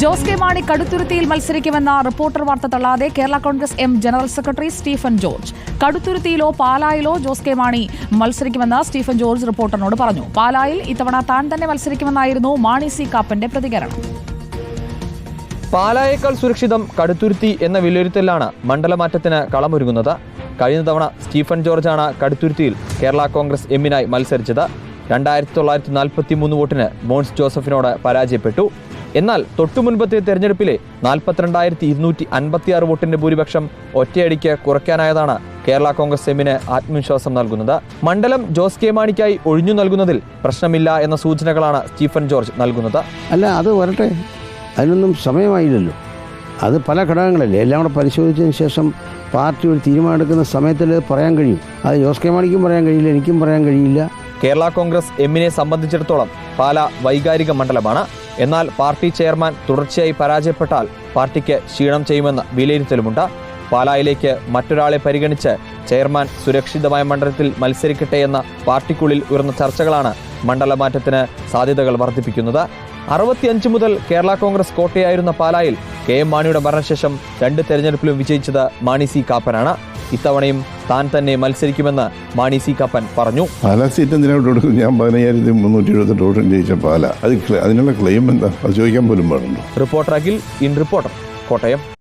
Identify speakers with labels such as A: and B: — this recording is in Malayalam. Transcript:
A: ജോസ് കെ മാണി കടുത്തുരുത്തിയിൽ മത്സരിക്കുമെന്ന റിപ്പോർട്ടർ വാർത്ത തള്ളാതെ Kerala Congress M general secretary Stephen George. കടുത്തുരുത്തിയിലോ പാലായിലോ ജോസ് കെ മാണി മത്സരിക്കുമെന്ന് സ്റ്റീഫൻ ജോർജ് റിപ്പോർട്ടറിനോട് പറഞ്ഞു. പാലായിൽ ഇത്തവണ താൻ തന്നെ മത്സരിക്കുമെന്നായിരുന്നു മാണി സി കാപ്പന്റെ പ്രതികരണം.
B: പാലായേക്കാൾ സുരക്ഷിതം കടുത്തുരുത്തി എന്ന വിലയിരുത്തലാണ് മണ്ഡലമാറ്റത്തിന് കളമൊരുങ്ങുന്നത്. കഴിഞ്ഞ തവണ സ്റ്റീഫൻ ജോർജാണ് കടുത്തുരുത്തിയിൽ കേരള കോൺഗ്രസ് എമ്മിനായി മത്സരിച്ചത്. രണ്ടായിരത്തി തൊള്ളായിരത്തി നാൽപ്പത്തി മൂന്ന് വോട്ടിന് മോൻസ് ജോസഫിനോട് പരാജയപ്പെട്ടു. എന്നാൽ തൊട്ടുമുൻപത്തെ തെരഞ്ഞെടുപ്പിലെ നാൽപ്പത്തിരണ്ടായിരത്തി ഇരുന്നൂറ്റി അൻപത്തിയാറ് വോട്ടിന്റെ ഭൂരിപക്ഷം ഒറ്റയടിക്ക് കുറയ്ക്കാനായതാണ് കേരള കോൺഗ്രസ് എമ്മിന് ആത്മവിശ്വാസം നൽകുന്നത്. മണ്ഡലം ജോസ് കെ മാണിക്കായി ഒഴിഞ്ഞു നൽകുന്നതിൽ പ്രശ്നമില്ല എന്ന സൂചനകളാണ് സ്റ്റീഫൻ ജോർജ് നൽകുന്നത്.
C: അല്ല അത് വരട്ടെ. അതിനൊന്നും സമയമായില്ലല്ലോ. അത് പല ഘടകങ്ങളല്ലേ? എല്ലാം കൂടെ പരിശോധിച്ചതിന് ശേഷം പാർട്ടി ഒരു തീരുമാനമെടുക്കുന്ന സമയത്തിൽ പറയാൻ കഴിയും? അത് ജോസ് കെ മാണിക്കും പറയാൻ കഴിയില്ല എനിക്കും പറയാൻ കഴിയില്ല.
B: കേരള കോൺഗ്രസ് എമ്മിനെ സംബന്ധിച്ചിടത്തോളം പാല വൈകാരിക മണ്ഡലമാണ്. എന്നാൽ പാർട്ടി ചെയർമാൻ തുടർച്ചയായി പരാജയപ്പെട്ടാൽ പാർട്ടിക്ക് ക്ഷീണം ചെയ്യുമെന്ന വിലയിരുത്തലുമുണ്ട്. പാലായിലേക്ക് മറ്റൊരാളെ പരിഗണിച്ച് ചെയർമാൻ സുരക്ഷിതമായ മണ്ഡലത്തിൽ മത്സരിക്കട്ടെ എന്ന പാർട്ടിക്കുള്ളിൽ ഉയർന്ന ചർച്ചകളാണ് മണ്ഡലമാറ്റത്തിന് സാധ്യതകൾ വർദ്ധിപ്പിക്കുന്നത്. അറുപത്തിയഞ്ച് മുതൽ കേരള കോൺഗ്രസ് കോട്ടയായിരുന്ന പാലായിൽ കെ എം മാണിയുടെ മരണശേഷം രണ്ട് തെരഞ്ഞെടുപ്പിലും വിജയിച്ചത് മാണി സി കാപ്പനാണ്. ഇത്തവണയും താൻ തന്നെ മത്സരിക്കുമെന്ന് മാണി സി കപ്പൻ പറഞ്ഞു.
D: പാലാ സീറ്റ് എന്തിനായിട്ട് കൊടുക്കും ഞാൻ പതിനയ്യായിരത്തി മുന്നൂറ്റി എഴുപത്തെട്ട് വോട്ടും ജയിച്ച പാല. അത് അതിനുള്ള ക്ലെയിം എന്താ? അത് ചോദിക്കാൻ പോലും പാടുണ്ടോ?
B: Reporter Akhil in reporter Kottayam.